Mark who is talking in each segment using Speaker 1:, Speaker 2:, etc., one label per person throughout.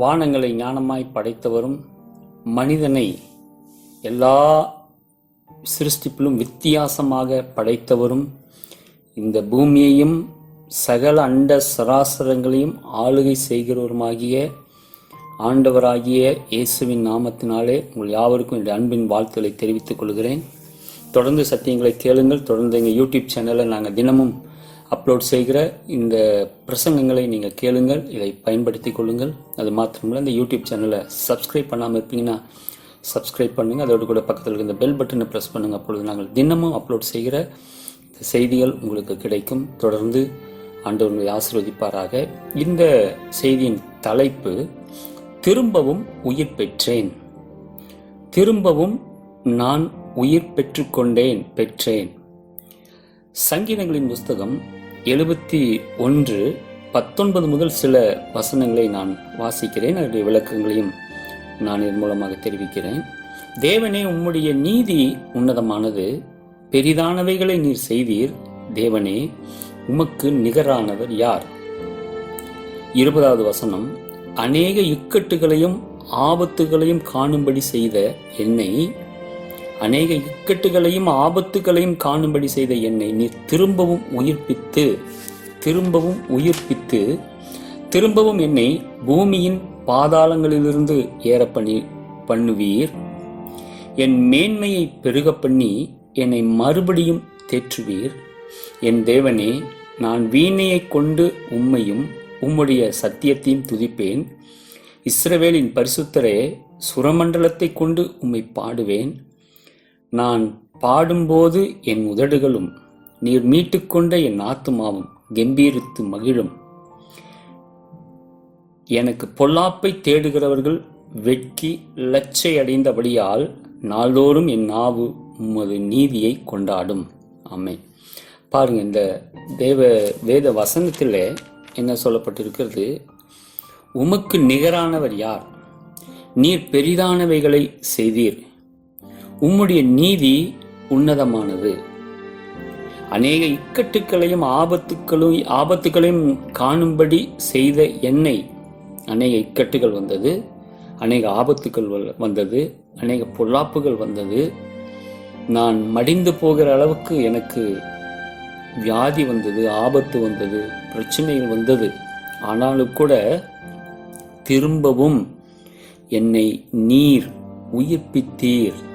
Speaker 1: வானங்களை ஞானமாய் படைத்தவரும் மனிதனை எல்லா சிருஷ்டிப்பிலும் வித்தியாசமாக படைத்தவரும் இந்த பூமியையும் சகல அண்ட சராசரங்களையும் ஆளுகை செய்கிறவருமாகிய ஆண்டவராகிய இயேசுவின் நாமத்தினாலே உங்கள் யாவருக்கும் என்னுடைய அன்பின் வாழ்த்துக்களை தெரிவித்துக் கொள்கிறேன். தொடர்ந்து சத்தியங்களை கேளுங்கள். தொடர்ந்து எங்கள் யூடியூப் சேனலில் நாங்கள் தினமும் அப்லோட் செய்கிற இந்த பிரசங்கங்களை நீங்கள் கேளுங்கள் இதை பயன்படுத்தி கொள்ளுங்கள். அது மாத்திரமில்ல இந்த யூடியூப் சேனலை சப்ஸ்கிரைப் பண்ணாமல் இருப்பீங்கன்னா சப்ஸ்கிரைப் பண்ணுங்கள் அதோடு கூட பக்கத்தில் இருக்க இந்த பெல் பட்டனை ப்ரெஸ் பண்ணுங்கள் அப்பொழுது நாங்கள் தினமும் அப்லோட் செய்கிற இந்த செய்திகள் உங்களுக்கு கிடைக்கும். தொடர்ந்து ஆண்டவர்களை ஆசிர்வதிப்பாராக. இந்த செய்தியின் தலைப்பு திரும்பவும் உயிர் பெற்றேன். திரும்பவும் நான் உயிர் பெற்றுக்கொண்டேன் பெற்றேன். சங்கீதங்களின் புஸ்தகம் எழுபத்தி ஒன்று பத்தொன்பது முதல் சில வசனங்களை நான் வாசிக்கிறேன். அதனுடைய விளக்கங்களையும் நான் இதன் மூலமாக தெரிவிக்கிறேன். தேவனே உம்முடைய நீதி உன்னதமானது. பெரிதானவைகளை நீர் செய்தீர். தேவனே உமக்கு நிகரானவர் யார்? இருபதாவது வசனம் அநேக இக்கட்டுகளையும் ஆபத்துகளையும் காணும்படி செய்த என்னை அநேக இக்கட்டுகளையும் ஆபத்துகளையும் காணும்படி செய்த என்னை நீர் திரும்பவும் உயிர்ப்பித்து திரும்பவும் உயிர்ப்பித்து திரும்பவும் என்னை பூமியின் பாதாளங்களிலிருந்து ஏற பண்ணி பண்ணுவீர். என் மேன்மையை பெருக பண்ணி என்னை மறுபடியும் தேற்றுவீர். என் தேவனே நான் வீணையைக் கொண்டு உம்மையும் உம்முடைய சத்தியத்தையும் துதிப்பேன். இஸ்ரவேலின் பரிசுத்தரே சுரமண்டலத்தை கொண்டு உம்மை பாடுவேன். நான் பாடும்போது என் உதடுகளும் நீர் மீட்டுக்கொண்ட என் ஆத்துமாவும் கம்பீரித்து மகிழும். எனக்கு பொல்லாப்பை தேடுகிறவர்கள் வெட்கி லச்சை அடைந்தபடியால் நாள்தோறும் என் நாவு உமது நீதியை கொண்டாடும். ஆமை பாருங்க இந்த தேவ வேத வசனத்தில் என்ன சொல்லப்பட்டிருக்கிறது? உமக்கு நிகரானவர் யார்? நீர் பெரிதானவைகளை செய்தீர். உம்முடைய நீதி உன்னதமானது. அநேக இக்கட்டுக்களையும் ஆபத்துக்களும் ஆபத்துகளையும் காணும்படி செய்த என்னை அநேக இக்கட்டுகள் வந்தது அநேக ஆபத்துக்கள் வ- வந்தது அநேக பொல்லாப்புகள் வந்தது. நான் மடிந்து போகிற அளவுக்கு எனக்கு வியாதி வந்தது ஆபத்து வந்தது பிரச்சனைகள் வந்தது. ஆனாலும் கூட திரும்பவும் என்னை நீர் உயிர்ப்பித்தீர்.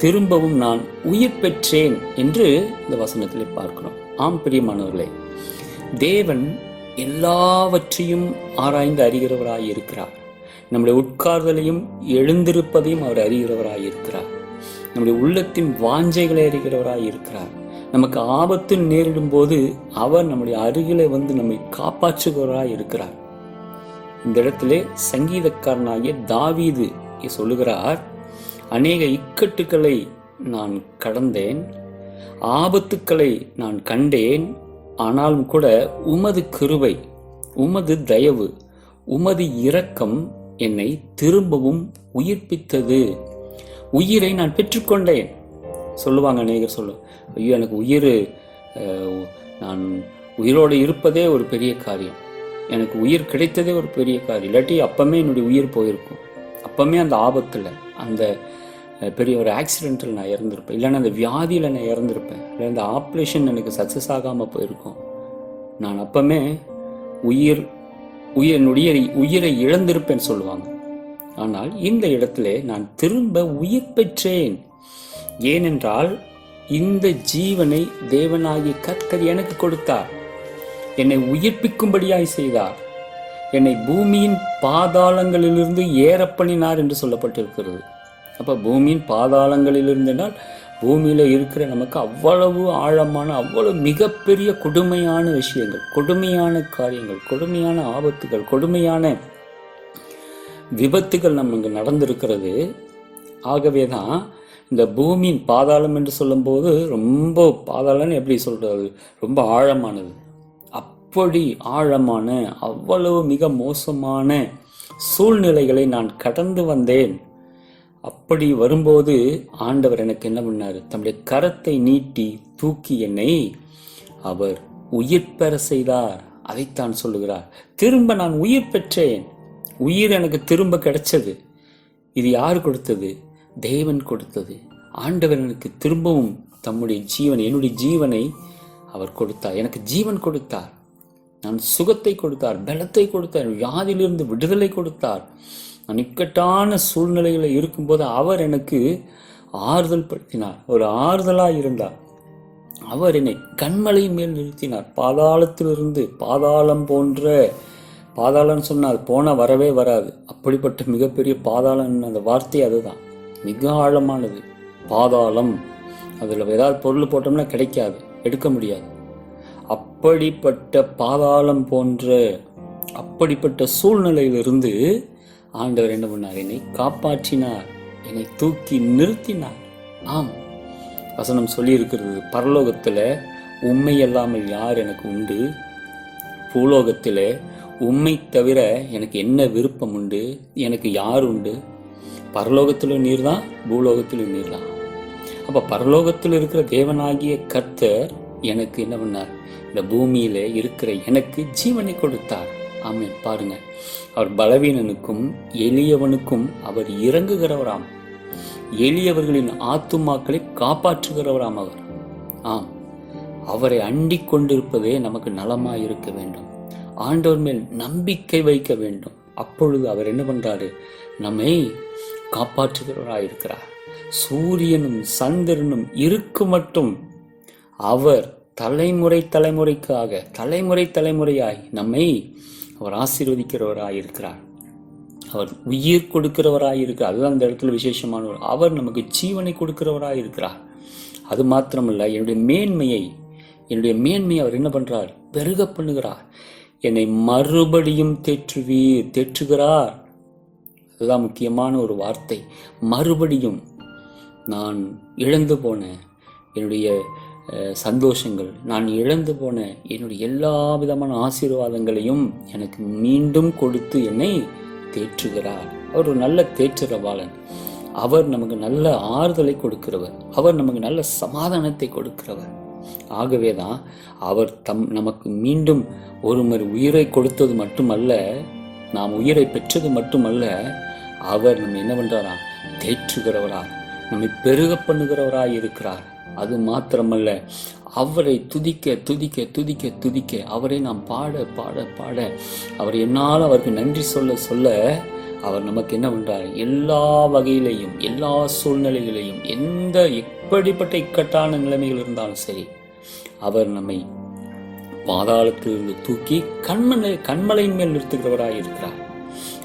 Speaker 1: திரும்பவும் நான் உயிர் பெற்றேன் என்று இந்த வசனத்தில் பார்க்கிறோம். ஆம் பிரியமானவர்களே தேவன் எல்லாவற்றையும் ஆராய்ந்து அறிகிறவராய் இருக்கிறார். நம்முடைய உட்கார்தலையும் எழுந்திருப்பதையும் அவர் அறிகிறவராய் இருக்கிறார். நம்முடைய உள்ளத்தின் வாஞ்சைகளை அறிகிறவராய் இருக்கிறார். நமக்கு ஆபத்து நேரிடும் போது அவர் நம்முடைய அருகிலே வந்து நம்மை காப்பாற்றுகிறவராய் இருக்கிறார். இந்த இடத்திலே சங்கீதக்காரனாகிய தாவீது சொல்லுகிறார் அநேக இக்கட்டுகளை நான் கடந்தேன் ஆபத்துக்களை நான் கண்டேன் ஆனாலும் கூட உமது கிருவை உமது தயவு உமது இரக்கம் என்னை திரும்பவும் உயிர்ப்பித்தது. உயிரை நான் பெற்றுக்கொண்டேன். சொல்லுவாங்க அநேகர் சொல்லு ஐயோ எனக்கு உயிர் நான் உயிரோடு இருப்பதே ஒரு பெரிய காரியம். எனக்கு உயிர் கிடைத்ததே ஒரு பெரிய காரியம். இல்லாட்டி அப்பமே என்னுடைய உயிர் போயிருக்கும். அப்பமே அந்த ஆபத்தில் அந்த பெரிய ஒரு ஆக்சிடென்ட்டில் நான் இறந்துருப்பேன். இல்லைன்னா அந்த வியாதியில் நான் இறந்துருப்பேன். இல்லை அந்த ஆப்ரேஷன் எனக்கு சக்ஸஸ் ஆகாமல் போயிருக்கும். நான் அப்பமே உயிர் உயிர் என்னுடைய உயிரை இழந்திருப்பேன்னு சொல்லுவாங்க. ஆனால் இந்த இடத்துல நான் திரும்ப உயிர் பெற்றேன். ஏனென்றால் இந்த ஜீவனை தேவனாகி கர்த்தர் எனக்கு கொடுத்தார். என்னை உயிர்ப்பிக்கும்படியாய் செய்தார். என்னை பூமியின் பாதாளங்களிலிருந்து ஏறப்பண்ணினார் என்று சொல்லப்பட்டிருக்கிறது. அப்போ பூமியின் பாதாளங்களிலிருந்துனால் பூமியில் இருக்கிற நமக்கு அவ்வளவு ஆழமான அவ்வளவு மிகப்பெரிய கொடுமையான விஷயங்கள் கொடுமையான காரியங்கள் கொடுமையான ஆபத்துகள் கொடுமையான விபத்துகள் நமக்கு நடந்திருக்கிறது. ஆகவே தான் இந்த பூமியின் பாதாளம் என்று சொல்லும்போது ரொம்ப பாதாளம்னு எப்படி சொல்கிறது ரொம்ப ஆழமானது. அப்படி ஆழமான அவ்வளவு மிக மோசமான சூழ்நிலைகளை நான் கடந்து வந்தேன். அப்படி வரும்போது ஆண்டவர் எனக்கு என்ன பண்ணார்? தம்முடைய கரத்தை நீட்டி தூக்கி என்னை அவர் உயிர் பெற செய்தார். அதைத்தான் சொல்லுகிறார். திரும்ப நான் உயிர் பெற்றேன். உயிர் எனக்கு திரும்ப கிடைச்சது. இது யார் கொடுத்தது? தேவன் கொடுத்தது. ஆண்டவர் எனக்கு திரும்பவும் தம்முடைய ஜீவன் என்னுடைய ஜீவனை அவர் கொடுத்தார். எனக்கு ஜீவன் கொடுத்தார். நான் சுகத்தை கொடுத்தார் பலத்தை கொடுத்தார் வியாதியிலிருந்து விடுதலை கொடுத்தார். நான் இக்கட்டான சூழ்நிலைகளில் இருக்கும்போது அவர் எனக்கு ஆறுதல் படுத்தினார். ஒரு ஆறுதலாக இருந்தார். அவர் என்னை கண்மலை மேல் நிறுத்தினார். பாதாளத்திலிருந்து பாதாளம் போன்ற பாதாளம்னு சொன்னால் போன வரவே வராது. அப்படிப்பட்ட மிகப்பெரிய பாதாளம் அந்த வார்த்தை அதுதான். மிக ஆழமானது. பாதாளம். அதில் ஏதாவது பொருள் போட்டோம்னா கிடைக்காது. எடுக்க முடியாது. அப்படிப்பட்ட பாதாளம் போன்ற அப்படிப்பட்ட சூழ்நிலையிலிருந்து ஆண்டவர் என்ன பண்ணார்? என்னை காப்பாற்றினார். என்னை தூக்கி நிறுத்தினார். ஆம். வசனம் சொல்லியிருக்கிறது பரலோகத்தில் உண்மை அல்லாமல் யார் எனக்கு உண்டு? பூலோகத்தில் உண்மை தவிர எனக்கு என்ன விருப்பம் உண்டு? எனக்கு யார் உண்டு? பரலோகத்திலும் நீர் தான் பூலோகத்திலும் நீர் தான். அப்போ பரலோகத்தில் இருக்கிற தேவனாகிய கர்த்தர் எனக்கு என்ன பண்ணார்? இந்த பூமியில் இருக்கிற எனக்கு ஜீவனை கொடுத்தார். ஆமென். பாருங்க. அவர் பலவீனனுக்கும் எளியவனுக்கும் அவர் இறங்குகிறவராம். எளியவர்களின் ஆத்துமாக்களை காப்பாற்றுகிறவராம் அவர். ஆம். அவரை அண்டிக் கொண்டிருப்பதே நமக்கு நலமாக இருக்க வேண்டும். ஆண்டவர் மேல் நம்பிக்கை வைக்க வேண்டும். அப்பொழுது அவர் என்ன பண்ணுறாரு நம்மை காப்பாற்றுகிறவராக இருக்கிறார் சூரியனும் சந்திரனும் இருக்கு மட்டும் அவர் தலைமுறை தலைமுறைக்காக தலைமுறை தலைமுறையாய் நம்மை அவர் ஆசீர்வதிக்கிறவராய் இருக்கிறார் அவர் உயிர் கொடுக்கிறவராய் இருக்கிறார் அதுதான் அந்த இடத்துல விசேஷமானவர். அவர் நமக்கு ஜீவனை கொடுக்கிறவராய் இருக்கிறார் அது மாத்திரமல்ல என்னுடைய மேன்மையை என்னுடைய மேன்மையை அவர் என்ன பண்ணுறார் பெருக பண்ணுகிறார். என்னை மறுபடியும் தேற்றுவீர் தேற்றுகிறார். அதுதான் முக்கியமான ஒரு வார்த்தை. மறுபடியும் நான் இழந்து போன என்னுடைய சந்தோஷங்கள். நான் இழந்து போன என்னுடைய எல்லா விதமான ஆசீர்வாதங்களையும் எனக்கு மீண்டும் கொடுத்து என்னை தேற்றுகிறார். அவர் ஒரு நல்ல தேற்றுறவாளன் அவர் நமக்கு நல்ல ஆறுதலை கொடுக்கிறவர். அவர் நமக்கு நல்ல சமாதானத்தை கொடுக்கிறவர். ஆகவே தான் அவர் தம் நமக்கு மீண்டும் ஒரு முறை உயிரை கொடுத்தது மட்டுமல்ல நாம் உயிரை பெற்றது மட்டுமல்ல அவர் நம்ம என்ன பண்றாரா தேற்றுகிறவரா நம்மை பெருக பண்ணுகிறவராய் இருக்கிறார். அது மாத்திரமல்ல அவரை துதிக்க துதிக்க துதிக்க துதிக்க அவரை நாம் பாட பாட பாட அவர் என்னால் அவருக்கு நன்றி சொல்ல சொல்ல அவர் நமக்கு என்ன பண்ணுறார் எல்லா வகையிலையும் எல்லா சூழ்நிலைகளையும் எந்த எப்படிப்பட்ட இக்கட்டான நிலைமைகள் இருந்தாலும் சரி அவர் நம்மை பாதாளத்திலிருந்து தூக்கி கண்மலை கண்மலையின் மேல் நிறுத்துகிறவராக இருக்கிறார்.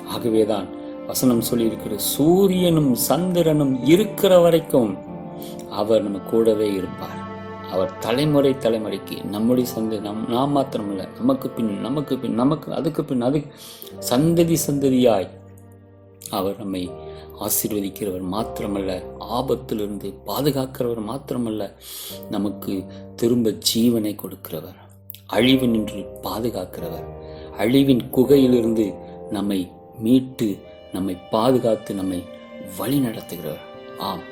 Speaker 1: ஆகவேதான் வசனம் சொல்லியிருக்கிற சூரியனும் சந்திரனும் இருக்கிற வரைக்கும் அவர் நம்ம கூடவே இருப்பார். அவர் தலைமுறை தலைமுறைக்கு நம்முடைய சந்ததி நம் நாம் மாத்திரமல்ல நமக்கு பின் நமக்கு பின் நமக்கு அதுக்கு பின் அது சந்ததி சந்ததியாய் அவர் நம்மை ஆசீர்வதிக்கிறவர் மாத்திரமல்ல ஆபத்திலிருந்து பாதுகாக்கிறவர் மாத்திரமல்ல நமக்கு திரும்ப ஜீவனை கொடுக்கிறவர் அழிவு நின்று பாதுகாக்கிறவர் அழிவின் குகையிலிருந்து நம்மை மீட்டு நம்மை பாதுகாத்து நம்மை வழி நடத்துகிறவர் ஆம்.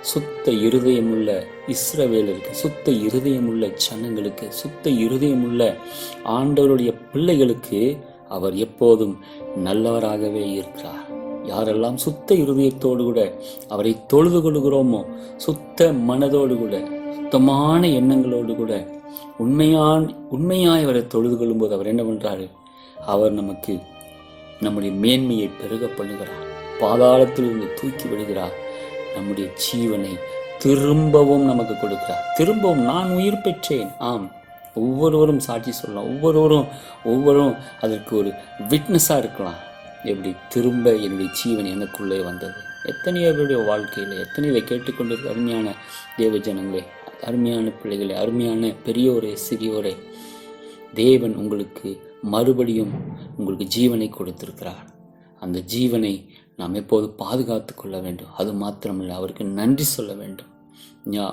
Speaker 1: சுத்த இருதயமுள்ள இஸ்ரவேலருக்கு சுத்த இருதயமுள்ள ஜனங்களுக்கு சுத்த இருதயமுள்ள ஆண்டவருடைய பிள்ளைகளுக்கு அவர் எப்போதும் நல்லவராகவே இருக்கிறார். யாரெல்லாம் சுத்த இருதயத்தோடு கூட அவரை தொழுது கொள்கிறோமோ சுத்த மனதோடு கூட சுத்தமான எண்ணங்களோடு கூட உண்மையான் உண்மையாய் அவரை தொழுது கொள்ளும்போது அவர் என்ன பண்றாரு? அவர் நமக்கு நம்முடைய மேன்மையை பெருக பண்ணுகிறார். பாதாளத்திலிருந்து தூக்கி விடுகிறார். நம்முடைய ஜீவனை திரும்பவும் நமக்கு கொடுக்கிறார். திரும்பவும் நான் உயிர் பெற்றேன். ஆம். ஒவ்வொருவரும் சாட்சி சொல்லலாம். ஒவ்வொருவரும் ஒவ்வொருவரும் அதற்கு ஒரு விட்னஸாக இருக்கலாம். எப்படி? திரும்ப என்னுடைய ஜீவன் எனக்குள்ளே வந்தது. எத்தனையோ பேருடைய வாழ்க்கையில் எத்தனையோ இதை கேட்டுக்கொண்டிருக்க அருமையான தேவ ஜனங்களே அருமையான பிள்ளைகளே அருமையான பெரியோரே சிறியோரே தேவன் உங்களுக்கு மறுபடியும் உங்களுக்கு ஜீவனை கொடுத்திருக்கிறார். அந்த ஜீவனை நாம் எப்போது பாதுகாத்து கொள்ள வேண்டும். அது மாத்திரமில்லை அவருக்கு நன்றி சொல்ல வேண்டும்.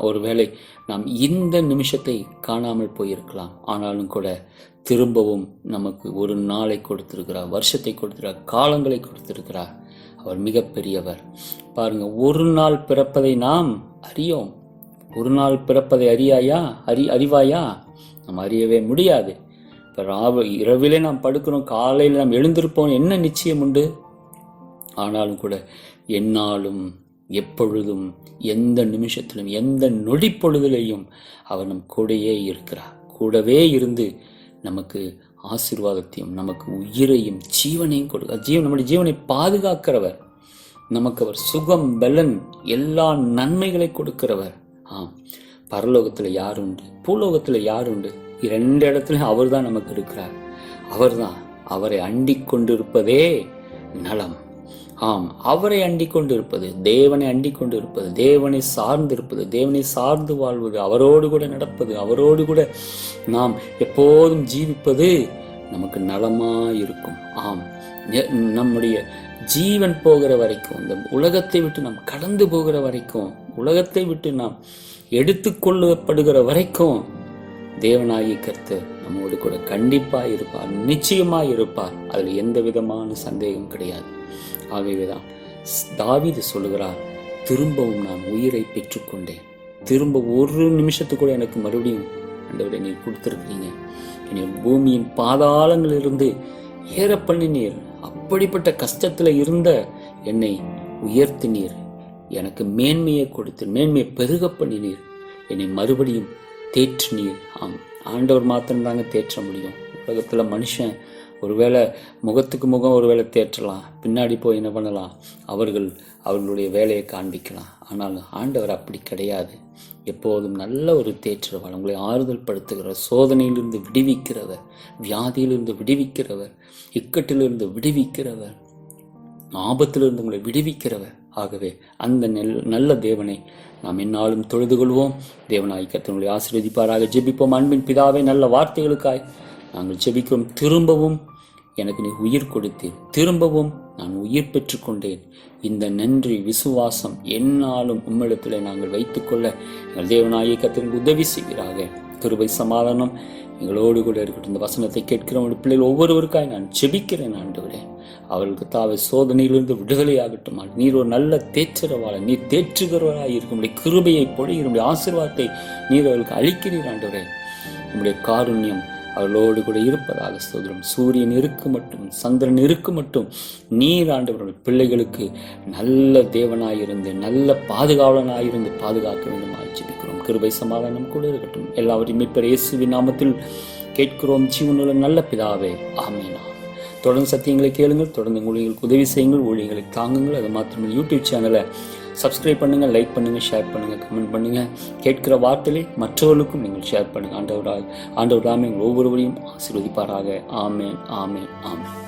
Speaker 1: ஒருவேளை நாம் இந்த நிமிஷத்தை காணாமல் போயிருக்கலாம். ஆனாலும் கூட திரும்பவும் நமக்கு ஒரு நாளை கொடுத்திருக்கிறார் வருஷத்தை கொடுத்திருக்கிறார் காலங்களை கொடுத்திருக்கிறார். அவர் மிகப்பெரியவர். பாருங்க ஒரு நாள் பிறப்பதை நாம் அறியோம். ஒரு நாள் பிறப்பதை அறியாயா அறி அறிவாயா? நாம் அறியவே முடியாது. இப்போ ராவ இரவிலே நாம் படுக்கிறோம் காலையில் நாம் எழுந்திருப்போம் என்ன நிச்சயம் உண்டு? ஆனாலும் கூட என்னாலும் எப்பொழுதும் எந்த நிமிஷத்திலும் எந்த நொடிப்பொழுதிலையும் அவர் நம் கூடயே இருக்கிறார். கூடவே இருந்து நமக்கு ஆசீர்வாதத்தையும் நமக்கு உயிரையும் ஜீவனையும் கொடுக்க ஜீவன் நம்முடைய ஜீவனை பாதுகாக்கிறவர். நமக்கு அவர் சுகம் பலன் எல்லா நன்மைகளை கொடுக்கிறவர். ஆம். பரலோகத்தில் யார் உண்டு? பூலோகத்தில் யார் உண்டு? இரண்டு இடத்துலையும் அவர் தான் நமக்கு இருக்கிறார். அவர்தான் அவரை அண்டிக் கொண்டிருப்பதே நலம். ஆம் அவரை அண்டிக் கொண்டிருப்பது தேவனை அண்டிக் கொண்டிருப்பது தேவனை சார்ந்திருப்பது தேவனை சார்ந்து வாழ்வது அவரோடு கூட நடப்பது அவரோடு கூட நாம் எப்போதும் ஜீவிப்பது நமக்கு நலமாக இருக்கும் ஆம் நம்முடைய ஜீவன் போகிற வரைக்கும் இந்த உலகத்தை விட்டு நாம் கடந்து போகிற வரைக்கும் உலகத்தை விட்டு நாம் எடுத்துக்கொள்ளப்படுகிற வரைக்கும் தேவனாகி கர்த்தர் நம்மோடு கூட கண்டிப்பாக இருப்பார் நிச்சயமாக இருப்பார். அதில் எந்த விதமான சந்தேகம் கிடையாது. ஆகவேதான். தான் தாவீது சொல்லுகிறார் திரும்பவும் நான் உயிரை பெற்றுக்கொண்டேன். திரும்ப ஒரு நிமிஷத்துக்கூட எனக்கு மறுபடியும் ஆண்டவரை நீர் கொடுத்துருக்கீங்க என்னை பூமியின் பாதாளங்களிலிருந்து ஏற பண்ணினீர் அப்படிப்பட்ட கஷ்டத்தில் இருந்த என்னை உயர்த்தினீர். எனக்கு மேன்மையை கொடுத்து மேன்மையை பெருக பண்ணினீர். என்னை மறுபடியும் தேற்றினீர். ஆம். ஆண்டவர் மாத்திரம்தாங்க தேற்ற முடியும். உலகத்தில் மனுஷன் ஒருவேளை முகத்துக்கு முகம் ஒருவேளை தேற்றலாம் பின்னாடி போய் என்ன பண்ணலாம்? அவர்கள் அவர்களுடைய வேலையை காண்பிக்கலாம். ஆனால் ஆண்டவர் அப்படி கிடையாது. எப்போதும் நல்ல ஒரு தேற்றவர் உங்களை ஆறுதல் படுத்துகிறவர் சோதனையிலிருந்து விடுவிக்கிறவர் வியாதியிலிருந்து விடுவிக்கிறவர் இக்கட்டிலிருந்து விடுவிக்கிறவர் ஆபத்திலிருந்து உங்களை விடுவிக்கிறவர். ஆகவே அந்த நெல் நல்ல தேவனை நாம் என்னாலும் தொழுது கொள்வோம். தேவனாய் கத்தனுடைய ஆசீர்வதிப்பாராக. ஜெபிப்போம். அன்பின் பிதாவே நல்ல வார்த்தைகளுக்காய் நாங்கள் ஜெபிக்கிறோம் திரும்பவும் எனக்கு நீ உயிர் கொடுத்தேன் திரும்பவும் நான் உயிர் பெற்றுக்கொண்டேன். இந்த நன்றி விசுவாசம் என்னாலும் உம்மிடத்தில் நாங்கள் வைத்துக்கொள்ள எங்கள் தேவனாய கத்திற்கு உதவி செய்கிறாக கிருபை சமாதானம் எங்களோடு கூட இருக்கட்டும். இந்த வசனத்தை கேட்கிற உங்களுடைய பிள்ளைகள் ஒவ்வொருவருக்காய் நான் ஜெபிக்கிறேன் ஆண்டவரே. அவர்களுக்கு தாவை சோதனையிலிருந்து விடுதலையாகட்டும். நீர் ஒரு நல்ல தேற்றரவாளர் நீர் தேற்றுகிறவராய் இருக்கும். கிருபையை பொழிகிற ஆசீர்வாதத்தை நீர் அவர்களுக்கு அளிக்கிறீர் ஆண்டு உங்களுடைய காருண்யம் அவர்களோடு கூட இருப்பதாக சோதரம் சூரியன் இருக்கு மட்டும் சந்திரன் இருக்கு மட்டும் நீர் ஆண்டவர்கள் பிள்ளைகளுக்கு நல்ல தேவனாயிருந்து நல்ல பாதுகாவலனாயிருந்து பாதுகாக்க வேண்டும் ஜெபிக்கிறோம். கிருபை சமாதானம் கூட இருக்கட்டும். எல்லாவற்றையும் மீட்பர் இயேசுவி நாமத்தில் கேட்கிறோம். ஜீவனுள்ள நல்ல பிதாவே ஆமீனா. தொடர்ந்து சத்தியங்களை கேளுங்கள் தொடர்ந்து ஊழியர்களுக்கு உதவி செய்யுங்கள் ஊழியர்களை தாங்குங்கள். அது மாத்திரமே யூடியூப் சேனலை சப்ஸ்கிரைப் பண்ணுங்கள் லைக் பண்ணுங்கள் ஷேர் பண்ணுங்கள் கமெண்ட் பண்ணுங்கள் கேட்கிற வார்த்தையை மற்றவர்களுக்கும் நீங்கள் ஷேர் பண்ணுங்கள் ஆண்டவராக ஆண்டவராமே ஒவ்வொருவரையும் ஆசீர்வதிப்பாராக. ஆமேன் ஆமேன் ஆமேன்.